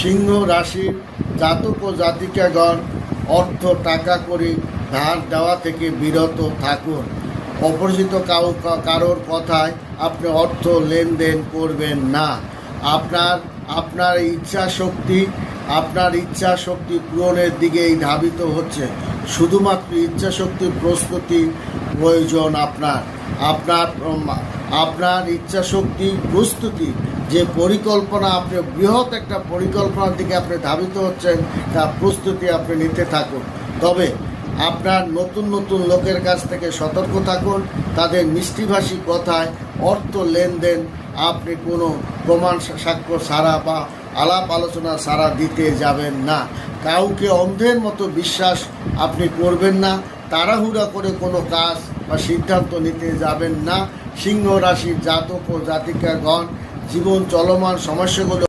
সিংহ রাশির জাতক ও জাতিকাগণ অর্থ, টাকা করে ধার দেওয়া থেকে বিরত থাকুন। অপরিচিত কাউ কারোর কথায় আপনি অর্থ লেনদেন করবেন না। আপনার আপনার ইচ্ছা শক্তি, আপনার ইচ্ছা শক্তি পূরণের দিকেই ধাবিত হচ্ছে। শুধুমাত্র ইচ্ছা শক্তির প্রস্তুতি প্রয়োজন আপনার। আপনার আপনার ইচ্ছা শক্তি প্রস্তুতি, যে পরিকল্পনা আপনি, বৃহৎ একটা পরিকল্পনার দিকে আপনি ধাবিত হচ্ছেন তা প্রস্তুতি আপনি নিতে থাকুন। তবে আপনার নতুন নতুন লোকের কাছ থেকে সতর্ক থাকুন, তাদের মিষ্টিভাষী কথায় অর্থ লেনদেন আপনি কোনো প্রমাণ সাক্ষ্য ছাড়া বা আলাপ আলোচনা সারা দিতে যাবেন না। কাউকে অন্ধের মতো বিশ্বাস আপনি করবেন না। তাড়াহুড়া করে কোনো কাজ বা সিদ্ধান্ত নিতে যাবেন না। সিংহ রাশির জাতক ও জাতিকাগণ জীবন চলমান সমস্যাগুলো